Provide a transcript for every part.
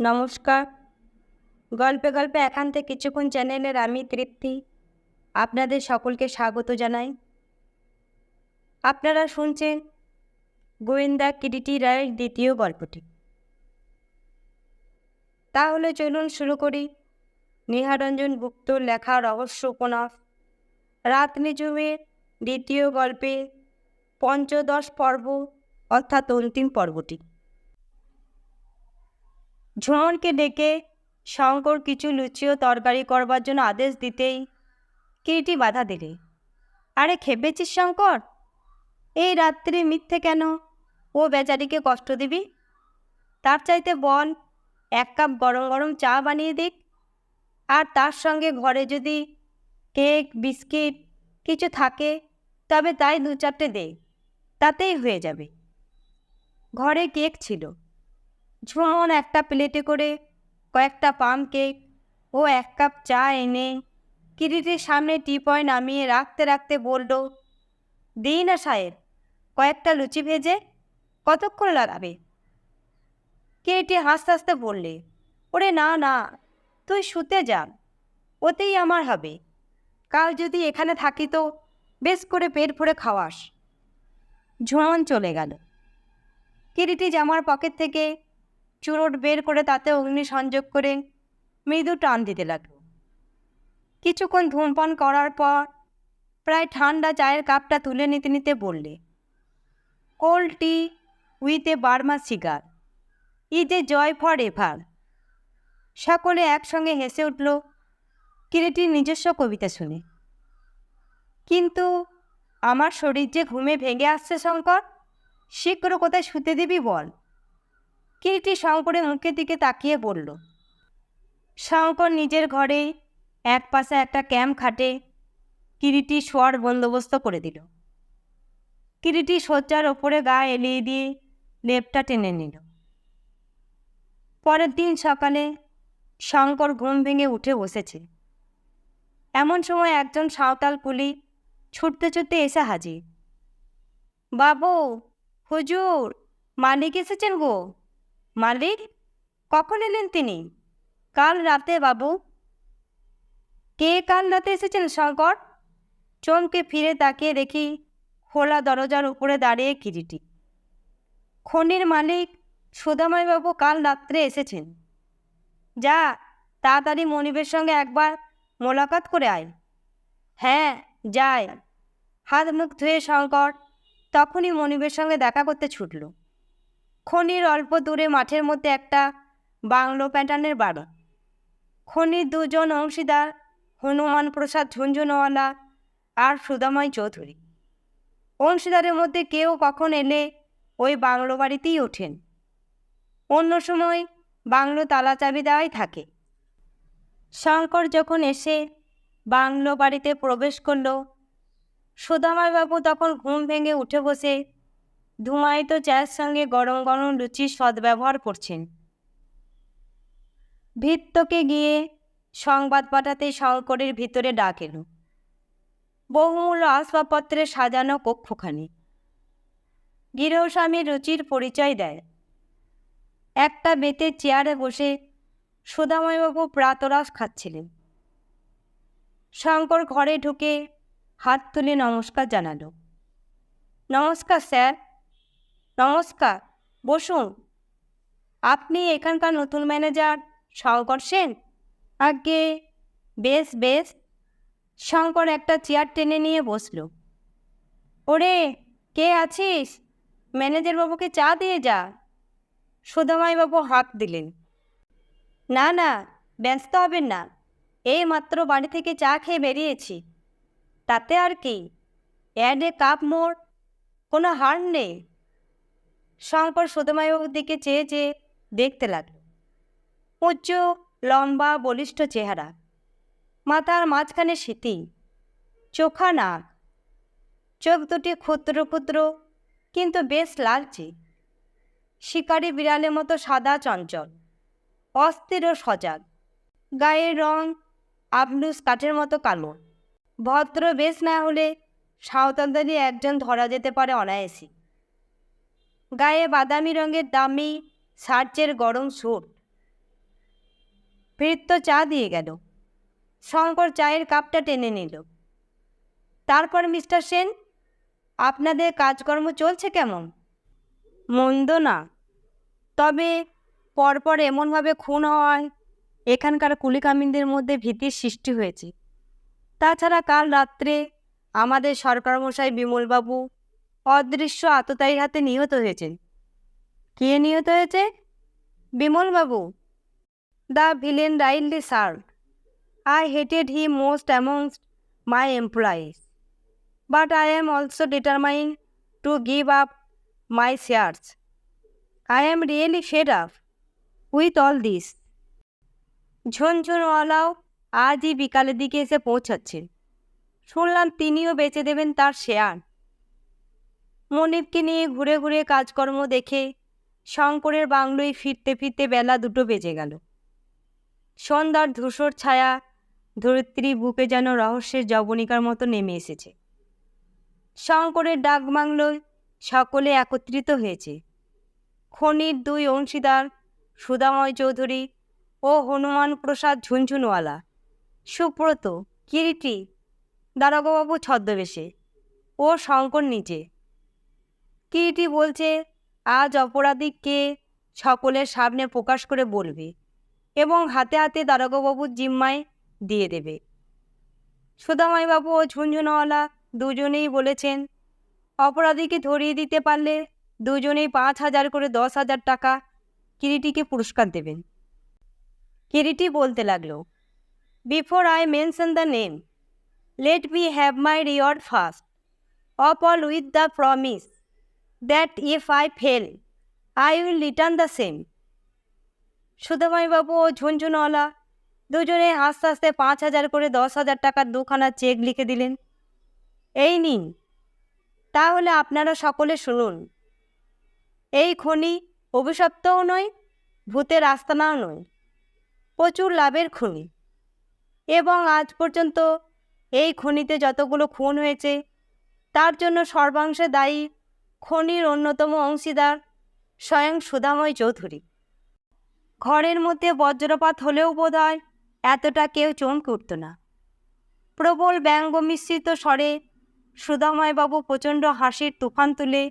নমস্কার। গল্পে গল্পে একান্তে কিছুক্ষণ চ্যানেলের আমি তৃপ্তি। আপনাদের সকলকে স্বাগত জানাই। আপনারা শুনছেন গোয়েন্দা কিরিটি রায়ের দ্বিতীয় গল্পটি। তাহলে চলুন শুরু করি। নেহারঞ্জন গুপ্ত লেখা রহস্য উপন্যাস। রাত নিজুমের দ্বিতীয় গল্পে পঞ্চদশ পর্ব, অর্থাৎ অন্তিম পর্বটি। ঝুমনকে ডেকে শঙ্কর কিছু লুচি ও তরকারি করবার জন্য আদেশ দিতেই কিরিটি বাধা দিলে। আরে খেপেছিস শঙ্কর? এই রাত্রে মিথ্যে কেন? ও বেচারিকে কষ্ট দিবি? তার চাইতে বল, এক কাপ গরম গরম চা বানিয়ে দিক। আর তার সঙ্গে ঘরে যদি কেক, বিস্কিট কিছু থাকে, তবে তাই দু চারটে দে, তাতেই হয়ে যাবে। ঘরে কেক ছিল। ঝুমন একটা প্লেটে করে কয়েকটা পাম কেক ও এক কাপ চা এনে কিরিটির সামনে টি টিপয় নামিয়ে রাখতে রাখতে বলল, দিই না সাহেব, কয়েকটা লুচি ভেজে কতক্ষণ লাগাবে? কিরিটি হাসতে হাসতে বললে, ওরে না না, তুই শুতে যা, ওতেই আমার হবে। কাল যদি এখানে থাকি তো বেশ করে পেট ভরে খাওয়াস। ঝুমন চলে গেল। কিরিটি জামার পকেট থেকে চুরোট বের করে তাতে অগ্নি সংযোগ করে মৃদু টান দিতে লাগল। কিছুক্ষণ ধূমপান করার পর প্রায় ঠান্ডা চায়ের কাপটা তুলে নিতে নিতে বললে, cold tea with a Burma cigar. Is a joy forever. সকলে একসঙ্গে হেসে উঠল, কিরিটির নিজস্ব কবিতা শুনে। কিন্তু আমার শরীর যে ঘুমে ভেঙে আসছে, শঙ্কর, শীঘ্র কোথায় শুতে দিবি বল? কিরিটি শঙ্করের মুখের দিকে তাকিয়ে বলল, শঙ্কর নিজের ঘরে এক পাশে একটা ক্যাম্প খাটে কিরিটি শোয়ার বন্দোবস্ত করে দিল। কিরিটি শয্যার ওপরে গা এলিয়ে দিয়ে লেপটা টেনে নিল। পরের দিন সকালে শঙ্কর ঘুম ভেঙে উঠে বসেছে। এমন সময় একজন সাঁওতাল কুলি ছুটতে ছুটতে এসে হাজির। বাবু, হুজুর, মালিক এসেছেন গো? মালিক, কখন এলেন তিনি? কাল রাতে, বাবু। কে কাল রাতে এসেছেন শঙ্কর চমকে ফিরে তাকিয়ে দেখি খোলা দরজার উপরে দাঁড়িয়ে কিরিটি। খনির মালিক সুদাময়বাবু কাল রাত্রে এসেছেন। যা, তাড়াতাড়ি মনিবের সঙ্গে একবার মোলাকাত করে আয়। হ্যাঁ যাই। হাত মুখ ধুয়ে শঙ্কর তখনই মনিবের সঙ্গে দেখা করতে ছুটল। খনির অল্প দূরে মাঠের মধ্যে একটা বাংলো প্যাটার্নের বাড়ি। খনির দুজন অংশীদার হনুমান প্রসাদ ঝুনঝুনওয়ালা আর সুদাময় চৌধুরী। অংশীদারের মধ্যে কেউ কখন এলে ওই বাংলো বাড়িতেই ওঠেন। অন্য সময় বাংলো তালা চাবি দেওয়াই থাকে। শঙ্কর যখন এসে বাংলো বাড়িতে প্রবেশ করল, সুদামাইবাবু তখন ঘুম ভেঙে উঠে বসে ধুমায়িত চায়ের সঙ্গে গরম গরম লুচির সদ্ব্যবহার করছেন। ভিত্তকে গিয়ে সংবাদ পাঠাতে শঙ্করের ভিতরে ডাক এলো বহুমূল্য আসবাবপত্রে সাজানো কক্ষখানি। গৃহস্বামী রুচির পরিচয় দেয়। একটা বেতের চেয়ারে বসে সুদাময়বাবু প্রাতরাস খাচ্ছিলেন। শঙ্কর ঘরে ঢুকে হাত তুলে নমস্কার জানালো। নমস্কার স্যার নমস্কার, বসুন। আপনি এখানকার নতুন ম্যানেজার শঙ্কর সেন? আগে বেশ বেশ। শঙ্কর একটা চেয়ার টেনে নিয়ে বসল। ওরে, কে আছিস? ম্যানেজার বাবুকে চা দিয়ে যা। সুদামাইবাবু হাত দিলেন। না না, ব্যস্ত হবেন না। এই মাত্র বাড়ি থেকে চা খেয়ে বেরিয়েছি। তাতে আর কি। অ্যাডে কাপ মোড়, কোনো হার নেই। শঙ্কর সুদমাইবাবুর দিকে চেয়ে চেয়ে দেখতে লাগল। উচ্চ, লম্বা, বলিষ্ঠ চেহারা। মাথার মাঝখানে স্মৃতি চোখা নাক। চোখ দুটি ক্ষুদ্র ক্ষুদ্র, কিন্তু বেশ লালচে। শিকারি বিড়ালের মতো সাদা চঞ্চল, অস্থির ও সজাগ। গায়ের রং আবলুস কাঠের মতো কালো। ভদ্র বেশ না হলে সাঁওতালদেরই একজন ধরা যেতে পারে অনায়াসী। গায়ে বাদামি রঙের দামি সার্চের গরম স্যুট। ফিরত চা দিয়ে গেল। শঙ্কর চায়ের কাপটা টেনে নিল। তারপর মিস্টার সেন, আপনাদের কাজকর্ম চলছে কেমন? মন্দ না। তবে পরপর এমনভাবে খুন হওয়ায় এখানকার কুলিকামিনদের মধ্যে ভীতির সৃষ্টি হয়েছে। তাছাড়া কাল রাত্রে আমাদের সরকারমশাই বিমলবাবু অদৃশ্য আততায়ীর হাতে নিহত হয়েছেন। কে নিহত হয়েছে? বিমলবাবু। The villain rightly serve I hated he most amongst my employees. But I am also determine to give up my shares. I am really fed up with all this. ঝুনঝুনওয়ালাও আজই বিকালের দিকে এসে পৌঁছাচ্ছেন। শুনলাম তিনিও বেচে দেবেন তার শেয়ার। মনিবকে নিয়ে ঘুরে ঘুরে কাজকর্ম দেখে শঙ্করের বাংলোয় ফিরতে ফিরতে বেলা দুটো বেজে গেল। সন্ধ্যার ধূসর ছায়া ধরিত্রী বুকে যেন রহস্যের জবনিকার মতো নেমে এসেছে। শঙ্করের ডাক বাংলোয় সকলে একত্রিত হয়েছে। খনির দুই অংশীদার সুদাময় চৌধুরী ও হনুমান প্রসাদ ঝুনঝুনওয়ালা, সুব্রত, কিরিটি, দারোগাবাবু ছদ্মবেশে ও শঙ্কর নিচে। কিরিটি বলছে? আজ অপরাধীকে সকলের সামনে প্রকাশ করে বলবে এবং হাতে হাতে দারোগাবাবুর জিম্মায় দিয়ে দেবে। সুদামাইবাবু ও ঝুনঝুনওয়ালা দুজনেই বলেছেন, অপরাধীকে ধরিয়ে দিতে পারলে দুজনেই পাঁচ হাজার করে দশ হাজার টাকা কিরিটিকে পুরস্কার দেবেন। কিরিটি বলতে লাগল before I mention the name let me have my reward first of all with the promise that if I fail I will return the same সুদামাইবাবু ও ঝুনঝুনওয়ালা দুজনে আস্তে আস্তে পাঁচ হাজার করে দশ হাজার টাকার দুখানা চেক লিখে দিলেন। এই নিন, তাহলে আপনারা সকলে শুনুন। এই খনি অভিশপ্তও নয়, ভূতের আস্তানাও নয়, প্রচুর লাভের খনি। এবং আজ পর্যন্ত এই খনিতে যতগুলো খুন হয়েছে, তার জন্য সর্বাংশে দায়ী খনির অন্যতম অংশীদার স্বয়ং সুধাময় চৌধুরী। ঘরের মধ্যে বজ্রপাত হলেও বোধ হয় এতটা কেউ চমকে উঠত না। প্রবল ব্যঙ্গ মিশ্রিত স্বরে সুধাময়বাবু প্রচণ্ড হাসির তুফান তুলে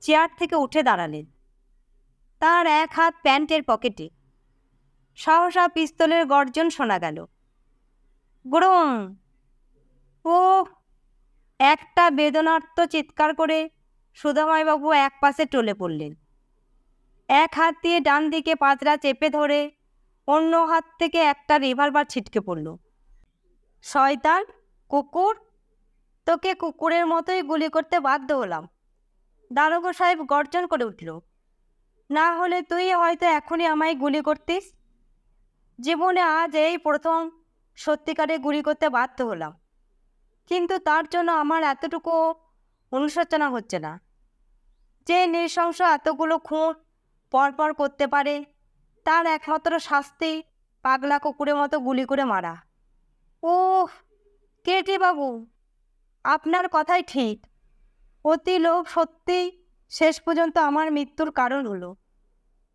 চেয়ার থেকে উঠে দাঁড়ালেন। তার এক হাত প্যান্টের পকেটে সহসা পিস্তলের গর্জন শোনা গেল। গ্রুম ও একটা বেদনার্ত চিৎকার করে সুধাময়বাবু এক পাশে টলে পড়লেন। এক হাত দিয়ে ডান দিকে পাতরা চেপে ধরে অন্য হাত থেকে একটা রিভলভার ছিটকে পড়ল। শয়তান, কুকুর, তোকে কুকুরের মতোই গুলি করতে বাধ্য হলাম। দারোগা সাহেব গর্জন করে উঠল, না হলে তুই হয়তো এখনই আমায় গুলি করতিস? জীবনে আজ এই প্রথম সত্যিকারে গুলি করতে বাধ্য হলাম। কিন্তু তার জন্য আমার এতটুকু অনুশোচনা হচ্ছে না। যে নৃশংস এতগুলো খুন পরপর করতে পারে, তার একমাত্র শাস্তি পাগলা কুকুরের মতো গুলি করে মারা। ও কেটি বাবু? আপনার কথাই ঠিক। অতি লোভ সত্যিই শেষ পর্যন্ত আমার মৃত্যুর কারণ হলো।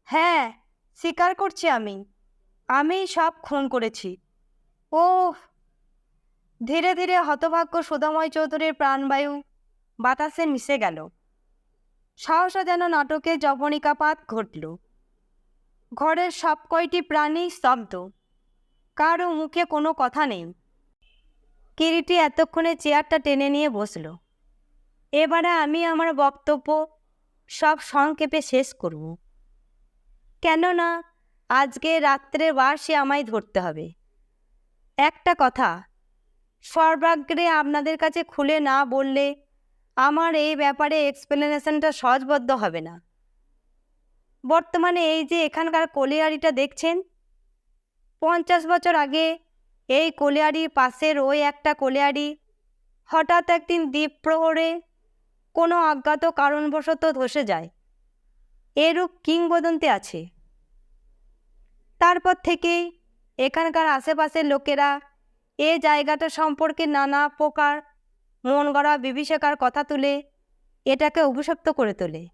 হ্যাঁ স্বীকার করছি আমি। আমিই সব খুন করেছি। ও ধীরে ধীরে হতভাগ্য সুধাময় চৌধুরীর প্রাণবায়ু বাতাসে মিশে গেল। সাহসা যেন নাটকে জবনিকাপাত ঘটল। ঘরের সব কয়টি প্রাণী স্তব্ধ। কারও মুখে কোনো কথা নেই। কিরিটি এতক্ষণে চেয়ারটা টেনে নিয়ে বসল। এবারে আমি আমার বক্তব্য সব সংক্ষেপে শেষ করব। কেননা, আজকে রাত্রে বাসে আমায় ধরতে হবে। একটা কথা, সর্বাগ্রে আপনাদের কাছে খুলে না বললে আমার এই ব্যাপারে এক্সপ্লেনেশনটা সহজবদ্ধ হবে না। বর্তমানে এই যে এখানকার কলিয়ারিটা দেখছেন, পঞ্চাশ বছর আগে এই কলিয়ারির পাশের ওই একটা কলিয়ারি হঠাৎ একদিন দ্বীপ প্রহরে কোনো অজ্ঞাত কারণবশত ধসে যায়। এরূপ কিংবদন্তি আছে। তারপর থেকেই এখানকার আশেপাশের লোকেরা এ জায়গাটা সম্পর্কে নানা প্রকার মন গড়া বিভীষিকার কথা তুলে এটাকে অভিশপ্ত করে তোলে।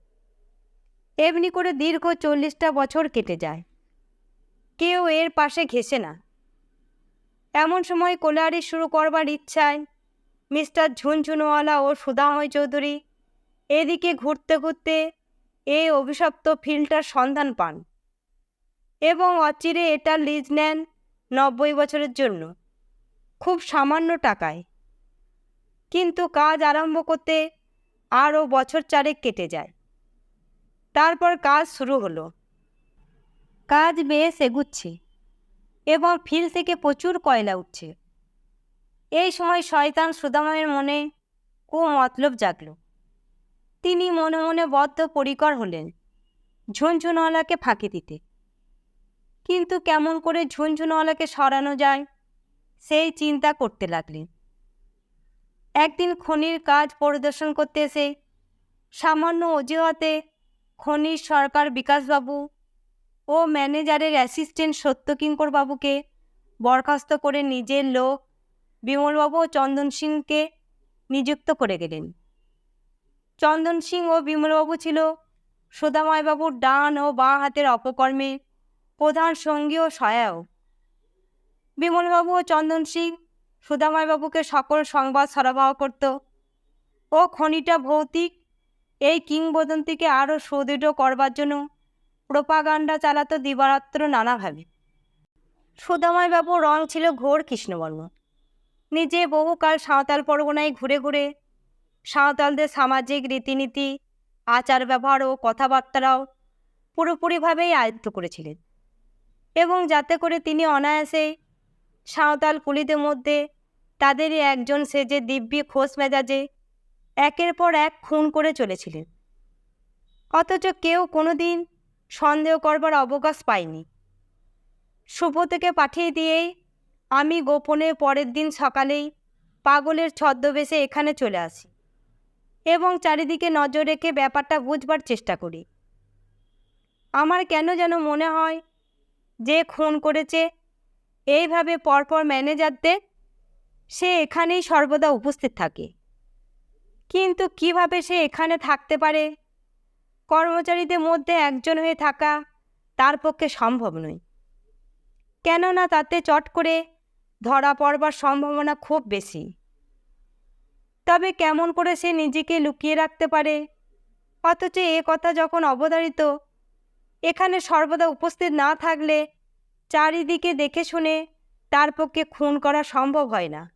এমনি করে দীর্ঘ চল্লিশটা বছর কেটে যায়। কেউ এর পাশে ঘেসে না। এমন সময় কোলারি শুরু করবার ইচ্ছায় মিস্টার ঝুনঝুনওয়ালা ও সুদাময় চৌধুরী এদিকে ঘুরতে ঘুরতে এই অভিশপ্ত ফিল্ডটার সন্ধান পান এবং অচিরে এটা লিজ নেন নব্বই বছরের জন্য। খুব সামান্য টাকায়। কিন্তু কাজ আরম্ভ করতে আরও বছর চারেক কেটে যায়। তারপর কাজ শুরু হলো। কাজ বেশ এগুচ্ছে এবং ফিল থেকে প্রচুর কয়লা উঠছে। এই সময় শয়তান সুদামের মনে কু মতলব জাগল। তিনি মনে মনে বদ্ধ পরিকর হলেন ঝুনঝুনওয়ালাকে ফাঁকি দিতে। কিন্তু কেমন করে ঝুনঝুনওয়ালাকে সরানো যায়, সেই চিন্তা করতে লাগলেন। একদিন খনির কাজ পরিদর্শন করতে এসে সামান্য অজুহাতে খনির সরকার বিকাশবাবু ও ম্যানেজারের অ্যাসিস্ট্যান্ট সত্যকিঙ্কর বাবুকে বরখাস্ত করে নিজের লোক বিমলবাবু ও চন্দন সিংকে নিযুক্ত করে গেলেন। চন্দন সিং ও বিমলবাবু ছিল সুদাময়বাবুর ডান ও বাঁ হাতের অপকর্মে প্রধান সঙ্গী ও সহায়ক। বিমলবাবু ও চন্দন সিং সুদাময়বাবুকে সকল সংবাদ সরবরাহ করত। ও খনিটা ভৌতিক, এই কিংবদন্তিকে আরও সুদৃঢ় করবার জন্য প্রোপাগান্ডা চালাতো দিবারাত্র নানাভাবে। সুদাময়বাবু রং ছিল ঘোর কৃষ্ণবর্ণ। নিজে বহুকাল সাঁওতাল পরগনায় ঘুরে ঘুরে সাঁওতালদের সামাজিক রীতিনীতি, আচার ব্যবহার ও কথাবার্তারাও পুরোপুরিভাবেই আয়ত্ত করেছিলেন। এবং যাতে করে তিনি অনায়াসে সাঁওতাল কুলিদের মধ্যে তাদেরই একজন সেজে দিব্যি খোশ মেজাজে একের পর এক খুন করে চলেছিলেন। অথচ কেউ কোনো দিন সন্দেহ করবার অবকাশ পায়নি। সুব্রতকে পাঠিয়ে দিয়েই আমি গোপনে পরের দিন সকালেই পাগলের ছদ্মবেশে এখানে চলে আসি এবং চারিদিকে নজর রেখে ব্যাপারটা বুঝবার চেষ্টা করি। আমার কেন যেন মনে হয় যে খুন করেছে এইভাবে পরপর ম্যানেজারদের, সে এখানেই সর্বদা উপস্থিত থাকে। কিন্তু কীভাবে সে এখানে থাকতে পারে? কর্মচারীদের মধ্যে একজন হয়ে থাকা তার পক্ষে সম্ভব নয়। কেননা তাতে চট করে ধরা পড়বার সম্ভাবনা খুব বেশি। তবে কেমন করে সে নিজেকে লুকিয়ে রাখতে পারে? অথচ এ কথা যখন অবধারিত, এখানে সর্বদা উপস্থিত না থাকলে চারিদিকে দেখে শুনে তার পক্ষে খুন করা সম্ভব হয় না।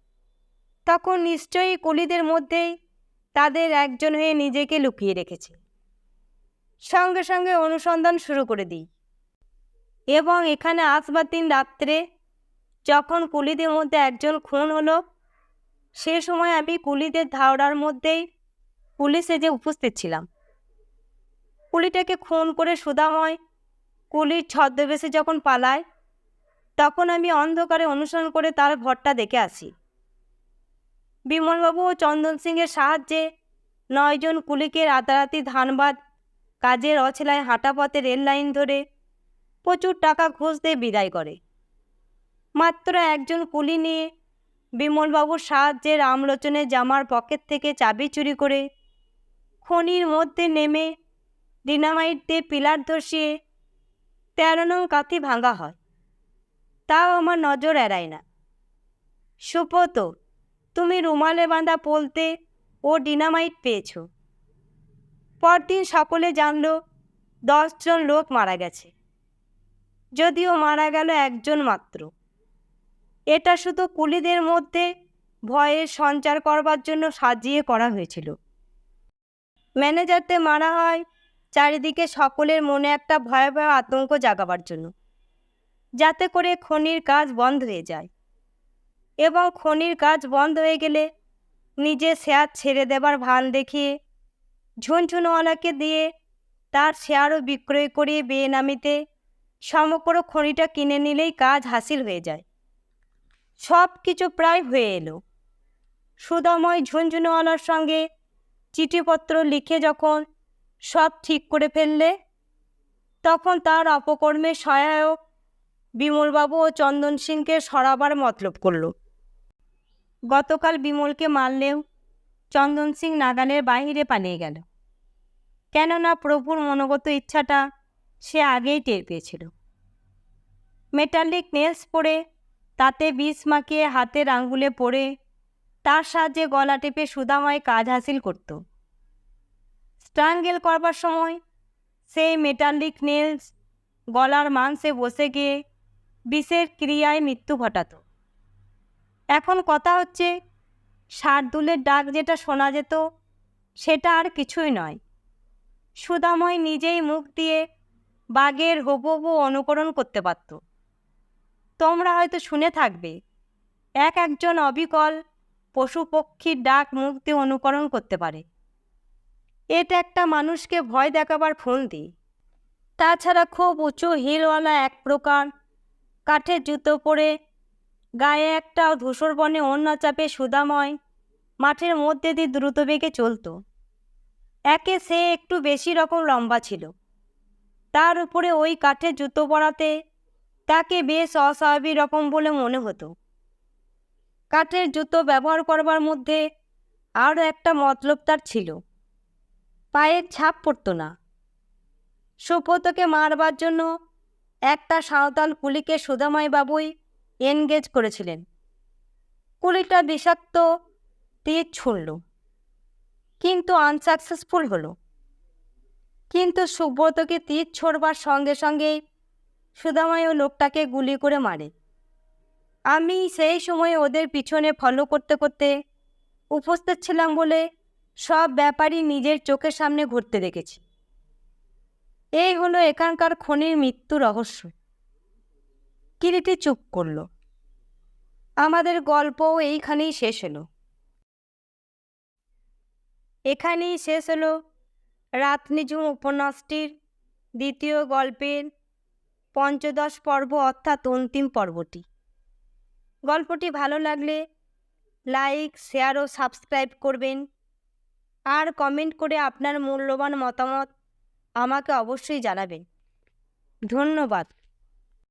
তখন নিশ্চয়ই কলিদের মধ্যেই তাদের একজন হয়ে নিজেকে লুকিয়ে রেখেছে। সঙ্গে সঙ্গে অনুসন্ধান শুরু করে দিই। এবং এখানে আসবার দিন রাত্রে যখন কুলিদের মধ্যে একজন খুন হলো, সে সময় আমি কুলিদের ধাওড়ার মধ্যেই পুলিশে যে উপস্থিত ছিলাম। কুলিটাকে খুন করে সুদাময় কুলির ছদ্মবেশে যখন পালায় তখন আমি অন্ধকারে অনুসরণ করে তার ঘরটা দেখে আসি। বিমলবাবু ও চন্দন সিংয়ের সাহায্যে নয়জন কুলিকে রাতারাতি ধানবাদ কাজের অছেলায় হাঁটা পথে রেল লাইন ধরে প্রচুর টাকা ঘুষ দিয়ে বিদায় করে। মাত্র একজন কুলি নিয়ে বিমলবাবুর সাহায্যে রামলোচনের জামার পকেট থেকে চাবি চুরি করে খনির মধ্যে নেমে ডিনামাইট দিয়ে পিলার ধসিয়ে তেরো নং কাঠি ভাঙা হয়। তাও আমার নজর এড়ায় না। সুপত তুমি রুমালে বাঁধা পলতে ও ডিনামাইট পেয়েছ। পরদিন সকলে জানল দশজন লোক মারা গেছে। যদিও মারা গেল একজন মাত্র। এটা শুধু কুলিদের মধ্যে ভয়ের সঞ্চার করবার জন্য সাজিয়ে করা হয়েছিল। ম্যানেজারতে মারা হয় চারিদিকে সকলের মনে একটা ভয়াবহ আতঙ্ক জাগাবার জন্য। যাতে করে খনির কাজ বন্ধ হয়ে যায়। এবং খনির কাজ বন্ধ হয়ে গেলে নিজে শেয়ার ছেড়ে দেবার ভান দেখিয়ে ঝুনঝুনওয়ালাকে দিয়ে তার শেয়ারও বিক্রয় করিয়ে বেনামিতে সমগ্র খনিটা কিনে নিলেই কাজ হাসিল হয়ে যায়। সব কিছু প্রায় হয়ে এলো। সুদাময় ঝুনঝুনওয়ালার সঙ্গে চিঠিপত্র লিখে যখন সব ঠিক করে ফেললে, তখন তার অপকর্মে সহায়ক বিমলবাবু ও চন্দন সিংকে সরাবার মতলব করল। গতকাল বিমলকে মারলেও চন্দন সিং নাগালের বাহিরে পালিয়ে গেল। কেননা প্রভুর মনোগত ইচ্ছাটা সে আগেই টের পেয়েছিল। মেটালিক নেলস পরে তাতে বিষ মাখিয়ে হাতের আঙ্গুলে পরে তার সাহায্যে গলা টেপে সুদাময় কাজ হাসিল করত। স্ট্রাঙ্গেল করবার সময় সেই মেটালিক নেলস গলার মাংসে বসে গিয়ে বিষের ক্রিয়ায় মৃত্যু ঘটাত। এখন কথা হচ্ছে শার্দুলের ডাক যেটা শোনা যেত, সেটা আর কিছুই নয়। সুদাময় নিজেই মুখ দিয়ে বাঘের হুবহু অনুকরণ করতে পারত। তোমরা হয়তো শুনে থাকবে, এক একজন অবিকল পশু পক্ষীর ডাক মুখ দিয়ে অনুকরণ করতে পারে। এটা একটা মানুষকে ভয় দেখাবার ফন্দি। তাছাড়া খুব উঁচু হিলওয়ালা এক প্রকার কাঠের জুতো পরে, গায়ে একটা ধূসর বনে অন্য চাপে সুদাময়, মাঠের মধ্যে দিয়ে দ্রুত বেগে চলত। একে সে একটু বেশি রকম লম্বা ছিল। তার উপরে ওই কাঠের জুতো পরাতে তাকে বেশ অস্বাভাবিক রকম বলে মনে হতো। কাঠের জুতো ব্যবহার করবার মধ্যে আরও একটা মতলব তার ছিল। পায়ের ছাপ পড়তো না। সুব্রতকে মারবার জন্য একটা সাঁওতাল কুলিকে সুদামাই বাবুই এনগেজ করেছিলেন। কুলিটা বিষাক্ত, তীর ছুড়ল। কিন্তু আনসাকসেসফুল হলো। কিন্তু সুব্রতকে তীর ছোড়বার সঙ্গে সঙ্গেই ও লোকটাকে গুলি করে মারে। আমি সেই সময় ওদের পিছনে ফলো করতে করতে উপস্থিত ছিলাম বলে সব ব্যাপারই নিজের চোখের সামনে ঘুরতে দেখেছি। এই হলো এখানকার খনির মৃত্যু রহস্য। কিরিটি চুপ করল। আমাদের গল্পও এইখানেই শেষ হলো। এখানেই শেষ হলো রাত নিঝুম উপন্যাসটির দ্বিতীয় গল্পের পঞ্চদশ পর্ব অর্থাৎ অন্তিম পর্বটি। গল্পটি ভালো লাগলে লাইক, শেয়ার ও সাবস্ক্রাইব করবেন। আর কমেন্ট করে আপনার মূল্যবান মতামত আমাকে অবশ্যই জানাবেন। ধন্যবাদ।